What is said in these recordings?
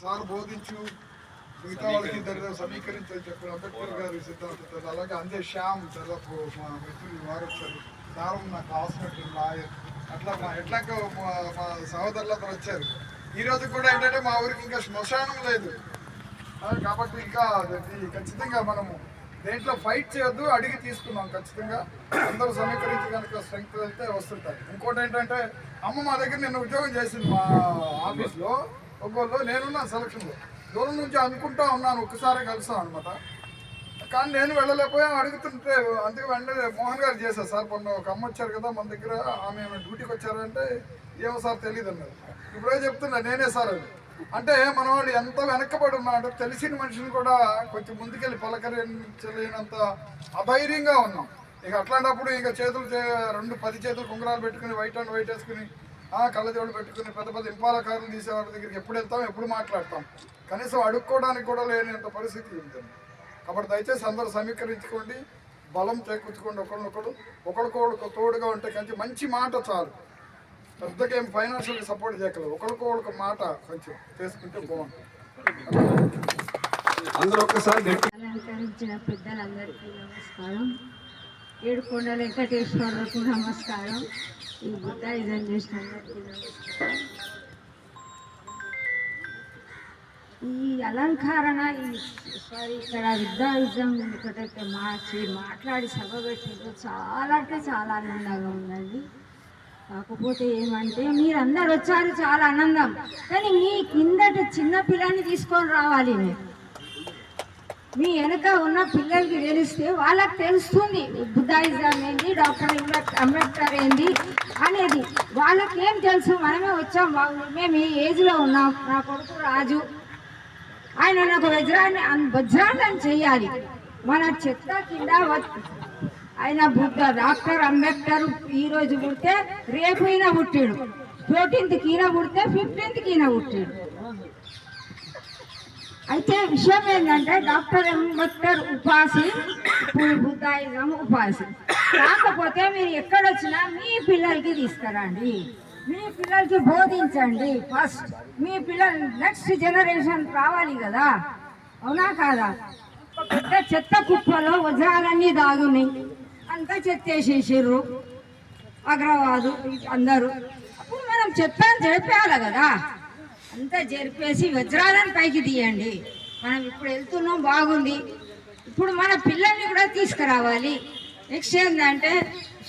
Sir బోధించు. మిగతా వాళ్ళకి దరిదాపు సమీకరించని చెప్పిన అంబేద్కర్ గారి సిద్ధాంతం అలాగే అందే శ్యామ్ దాదాపు మా మిత్రులు వారు వచ్చారు దారం నాకు కావాల్సినట్టు లాయర్. అట్లా మా ఎట్లా మా మా సహోదరులందరూ వచ్చారు. ఈ రోజు కూడా ఏంటంటే మా ఊరికి ఇంకా శ్మశానం లేదు. కాబట్టి ఇంకా ఖచ్చితంగా మనము దేంట్లో ఫైట్ చేయొద్దు అడిగి తీసుకున్నాం ఖచ్చితంగా. అందరూ సమీకరించి కనుక స్ట్రెంగ్త్ వెళ్తే వస్తుంటాయి ఇంకోటి ఏంటంటే అమ్మ మా దగ్గర నేను ఉద్యోగం చేసింది మా ఆఫీస్లో ఒక్కోళ్ళు నేనున్నా సెలక్షన్లో. దూరం నుంచి అనుకుంటా ఉన్నాను ఒక్కసారి కలుస్తాం అనమాట కానీ నేను వెళ్ళలేకపోయా అడుగుతుంటే అందుకే వెంటనే మోహన్ గారు చేశారు సార్ మొన్న ఒక అమ్మ వచ్చారు కదా మన దగ్గర ఆమె డ్యూటీకి వచ్చారంటే ఏమో సార్ తెలియదు అన్నారు. ఇప్పుడే చెప్తున్నా నేనే సార్ అది అంటే మన వాళ్ళు ఎంత వెనక్కబడి ఉన్నాడో తెలిసిన మనిషిని కూడా కొంచెం ముందుకెళ్ళి పలకరించలేనంత అధైర్యంగా ఉన్నాం. ఇక అట్లాంటప్పుడు ఇక చేతులు చే- రెండు పది చేతులు కుంగరాలు పెట్టుకుని వైట్ అండ్ వైట్ వేసుకుని కళ్ళజోడు పెట్టుకుని పెద్ద పెద్ద ఇంపాల కార్లు తీసే వాళ్ళ దగ్గరికి ఎప్పుడు వెళ్తాం ఎప్పుడు మాట్లాడతాం. కనీసం అడుక్కోవడానికి కూడా లేనంత పరిస్థితి ఉంటుంది. కాబట్టి దయచేసి అందరూ సమీకరించుకోండి. బలం చేకూర్చుకోండి ఒకరినొకడు ఒకరికొకడు తోడుగా ఉంటే కంచి మంచి మాట చాలు. పెద్దగా ఏం ఫైనాన్షియల్ సపోర్ట్ చేయగలరు ఒకరికొకరికి మాట కొంచెం చేసుకుంటే బాగుంటుంది. అందరూ ఒక్కసారి పెద్దలందరికీ నమస్కారం. ఏడుకొండ వెంకటేశ్వరులకు నమస్కారం. ఈ బుద్ధాయిజం చేసిన. నమస్కారం ఈ అలంకరణ ఈ సారీ ఇక్కడ విద్యాయుద్ధం ఎందుకంటే మార్చి మాట్లాడి సభ పెట్టిందో చాలా అంటే చాలా ఆనందంగా ఉందండి. కాకపోతే ఏమంటే మీరందరు వచ్చారు చాలా ఆనందం. కానీ మీ కిందట చిన్న పిల్లని తీసుకొని రావాలి మీరు. మీ వెనక ఉన్న పిల్లలకి తెలిస్తే వాళ్ళకి తెలుస్తుంది బుద్ధాయిజం ఏంది డాక్టర్ అంబేద్కర్ ఏంది అనేది. వాళ్ళకి ఏం తెలుసు? మనమే వచ్చాం మేము ఈ ఏజ్లో ఉన్నాం నా కొడుకు రాజు. ఆయన నాకు వజ్రాన్ని వజ్రాన్ని చేయాలి. మన చెత్త కింద ఆయన బుద్ధ డాక్టర్ అంబేద్కర్ ఈరోజు పుడితే రేపు ఈయన పుట్టాడు. ఫోర్టీన్త్ ఈయన పుడితే ఫిఫ్టీన్త్ ఈయన పుట్టాడు. అయితే విషయం ఏంటంటే డాక్టర్ అంబేద్కర్ ఉపాసి. ఇప్పుడు బుద్ధాయిజం ఉపాసి. కాకపోతే మీరు ఎక్కడొచ్చినా మీ పిల్లలకి తీసుకురండి. మీ పిల్లలకి బోధించండి ఫస్ట్. మీ పిల్లలు నెక్స్ట్ జనరేషన్ రావాలి కదా. అవునా కాదా? పెద్ద చెత్త కుప్పలో వజ్రాలన్నీ దాగున్నాయి అంతా చెత్తేసేసారు అగ్రవాదు అందరూ. అప్పుడు మనం చెప్పాను చెప్పాలి కదా. అంతా జరిపేసి వజ్రాలను పైకి తీయండి. మనం ఇప్పుడు వెళ్తున్నాం బాగుంది. ఇప్పుడు మన పిల్లల్ని కూడా తీసుకురావాలి. నెక్స్ట్ ఏంటంటే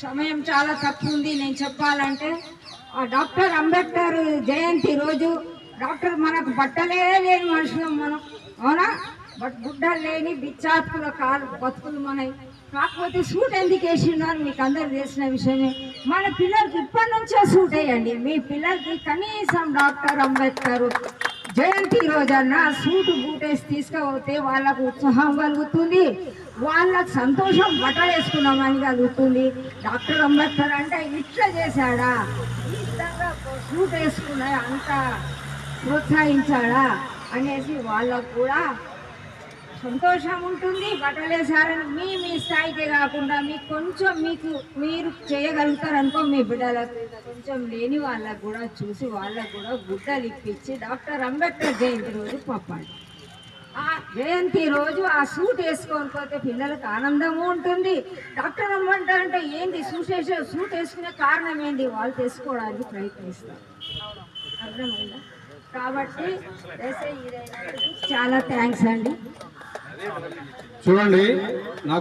సమయం చాలా తక్కువ ఉంది. నేను చెప్పాలంటే ఆ డాక్టర్ అంబేద్కర్ జయంతి రోజు డాక్టర్ మనకు బట్టలే లేని మనుషులం మనం. అవునా? బట్ గుడ్డలు లేని బిచ్చాత్తుల కాలు బతుకులు మనవి కాకపోతే సూట్ ఎందుకు వేసినారు? మీకు అందరు తెలిసిన విషయమే. మన పిల్లలకి ఇప్పటి నుంచే సూట్ వేయండి. మీ పిల్లలకి కనీసం డాక్టర్ అంబేద్కర్ జయంతి రోజన్న సూటు బూటేసి తీసుకపోతే తీసుకుపోతే వాళ్ళకు ఉత్సాహం కలుగుతుంది. వాళ్ళకు సంతోషం బట్టలు వేసుకున్నామని కలుగుతుంది. డాక్టర్ అంబేద్కర్ అంటే ఇట్లా చేశాడా? ఈ విధంగా సూట్ వేసుకున్నా అంత ప్రోత్సహించాడా? అనేసి వాళ్ళకు కూడా సంతోషం ఉంటుంది బట్టలేసారని మీ మీ స్థాయికి కాకుండా మీకు కొంచెం మీకు మీరు చేయగలుగుతారనుకో మీ బిడ్డలకు కొంచెం లేని వాళ్ళకు కూడా చూసి వాళ్ళకు కూడా గుడ్డలు ఇప్పించి డాక్టర్ అంబేద్కర్ జయంతి రోజు పంపాలి ఆ జయంతి రోజు ఆ సూట్ వేసుకొని పోతే పిల్లలకు ఆనందము ఉంటుంది. డాక్టర్ అంబేద్కర్ అంటే ఏంది సూట్ వేసే సూట్ వేసుకునే కారణం ఏంది? వాళ్ళు తెలుసుకోవడానికి ప్రయత్నిస్తారు. అర్థమైందా? కాబట్టి చాలా థ్యాంక్స్ అండి. చూడండి నాకు